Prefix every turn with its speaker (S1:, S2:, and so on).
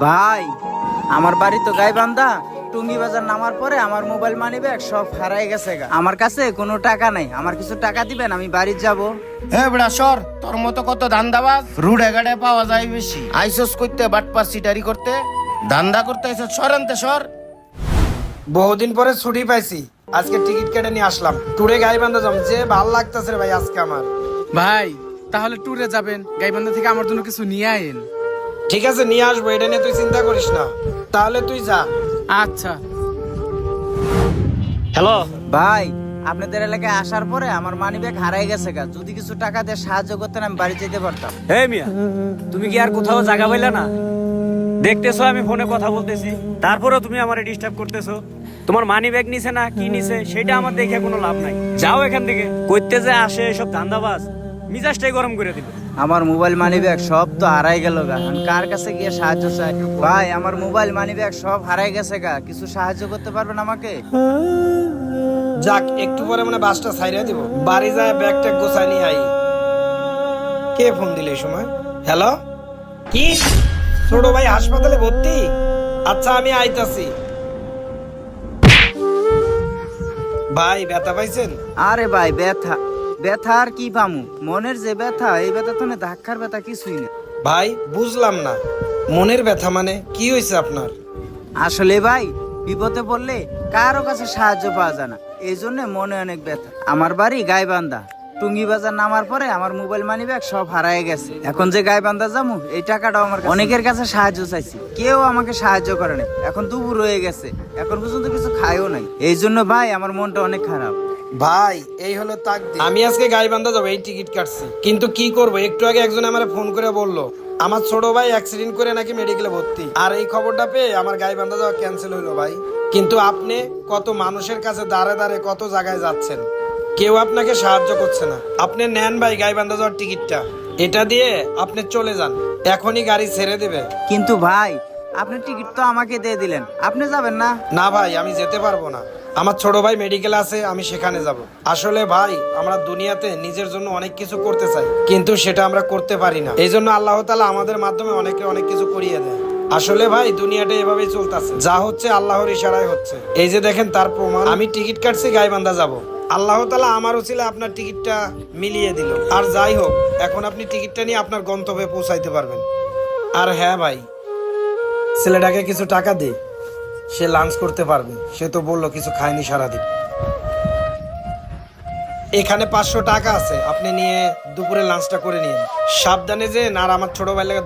S1: ভাই আমার বাড়ি তো গাইবান্ধা। টুঙ্গি বাজার নামার পরে আমার মোবাইল মানি ব্যাগ সব হারাই গেছে গা। আমার কাছে কোনো টাকা নাই। আমার কিছু টাকা দিবেন আমি বাড়ি যাব।
S2: হে বেড়া সর। তোর মতো কত ধান্দাবাজ। রুডে গাড়ে পাওয়া যায় বেশি। আইসোস করতে বাটপার সিটারি করতে। ধান্দা করতে আইসোস। সর আনতে সর।
S3: বহুদিন পরে ছুটি পাইছি। আজকে টিকিট কেটে নিয়ে আসলাম। ট্যুরে গাইবান্ধা যাম যে ভালো লাগতেছে রে ভাই আজকে আমার।
S4: ভাই তাহলে ট্যুরে যাবেন। গাইবান্ধা থেকে আমার জন্য কিছু নিয়ে আইন
S3: ঠিক আছে নিয়ে আসব এটা নিয়ে তুই চিন্তা করিস না। তাহলে তুই যা।
S4: আচ্ছা।
S5: হ্যালো?
S1: ভাই আপনাদের এলাকায় আসার পরে আমার মানি ব্যাগ হারাই গেছে গা। যদি কিছু টাকা দিয়ে সাহায্য করতেন আমি বাড়ি যেতে পারতাম।
S5: হে মিয়া তুমি কি আর কোথাও জায়গা পাইলে না? দেখতেছো আমি ফোনে কথা বলতেছি। তারপরেও তুমি আমার ডিস্টার্ব করতেছো। তোমার মানি ব্যাগ নিছে না কি নিছে সেটা আমার দেখে কোনো লাভ নাই। যাও এখান থেকে। কইতে যে আসে এসব ধান্দাবাজ। মিজাজটাই গরম করে দিল।
S1: আমার মোবাইল মানি ব্যাগ সব তো হারাই গেল গা। কার কাছে গিয়ে সাহায্য চাই? ভাই আমার মোবাইল মানি ব্যাগ সব হারাই গেছে গা। কিছু সাহায্য করতে পারবেন আমাকে?
S3: যাক একটু পরে মানে বাসটা সাইরা দিব। বাড়ি যায় ব্যাগটা গোছাই নিয়ে আই। কে ফোন দিলে এই সময়? হ্যালো? কি? ছোট ভাই হাসপাতালে ভর্তি? আচ্ছা আমি আইতাছি। ভাই ব্যথা পাইছেন?
S1: আরে ভাই ব্যথা। ব্যথা আর কি পামু? মনের যে ব্যথা এই ব্যথা তো ধাক্কার ব্যথা কিছুই না।
S3: ভাই বুঝলাম না। মনের ব্যথা মানে কি হয়েছে আপনার?
S1: আসলে ভাই বিপদে পড়লে কারও কাছে সাহায্য পাওয়া যায় না। এই জন্য মনে অনেক ব্যথা। আমার বাড়ি গাইবান্ধা। টুঙ্গি বাজার নামার পরে আমার মোবাইল মানি ব্যাগ সব হারায় গেছে। এখন যে গাইবান্ধা যাব এই টাকাটাও আমার অনেকের কাছে সাহায্য চাইছি। কেউ আমাকে সাহায্য করে নাই। এখন দুপুর হয়ে গেছে। এখন পর্যন্ত কিছু খায়ও নাই। এই জন্য ভাই আমার মনটা অনেক খারাপ।
S3: ভাই এই হলো তাক আমি আজকে গাইবান্ধা যাব এই টিকিট কাটছি। কিন্তু কি করব? একটু আগে একজন আমার ফোন করে বলল আমার ছোট ভাই অ্যাক্সিডেন্ট করে নাকি মেডিকেলে ভর্তি। আর এই খবরটা পেয়ে আমার গাইবান্ধা যাওয়া ক্যান্সেল হইল ভাই। কিন্তু আপনি কত মানুষের কাছে দাঁড়ে দাঁড়ে কত জায়গায় যাচ্ছেন? কেউ আপনাকে সাহায্য করছে না। আপনি নেন ভাই গাইবান্ধা যাওয়ার টিকিটটা। এটা দিয়ে আপনি চলে যান। এখনই গাড়ি ছেড়ে দেবে।
S1: কিন্তু ভাই আপনি টিকিট তো আমাকে দিয়ে দিলেন। আপনি যাবেন না?
S3: না ভাই, আমি যেতে পারব না। আমার ছোট ভাই মেডিকেল আছে, আমি সেখানে যাব। আসলে ভাই, আমরা দুনিয়াতে নিজের জন্য অনেক কিছু করতে চাই, কিন্তু সেটা আমরা করতে পারি না। এই জন্য আল্লাহ তালা আমাদের মাধ্যমে অনেকে অনেক কিছু করিয়ে দেয়। আসলে ভাই, দুনিয়াটা এভাবেই চলতেছে। যা হচ্ছে আল্লাহর ইশারায় হচ্ছে। এই যে দেখেন, তার প্রমাণ। আমি টিকিট কাটছি, গাইবান্ধা যাব। আল্লাহ তালা আমার ছিল আপনার টিকিটটা মিলিয়ে দিল। আর যাই হোক, এখন আপনি টিকিটটা নিয়ে আপনার গন্তব্যে পৌঁছাইতে পারবেন। আর হ্যাঁ ভাই ছেলেটাকে কিছু টাকা দে। সে লাঞ্চ করতে পারবে। সে তো বলল কিছু খায়নি সারাদিন। এখানে পাঁচশো টাকা আছে। আপনি নিয়ে দুপুরে লাঞ্চটা করে নিন সাবধানে যে আর আমার ছোট ভাই লাগে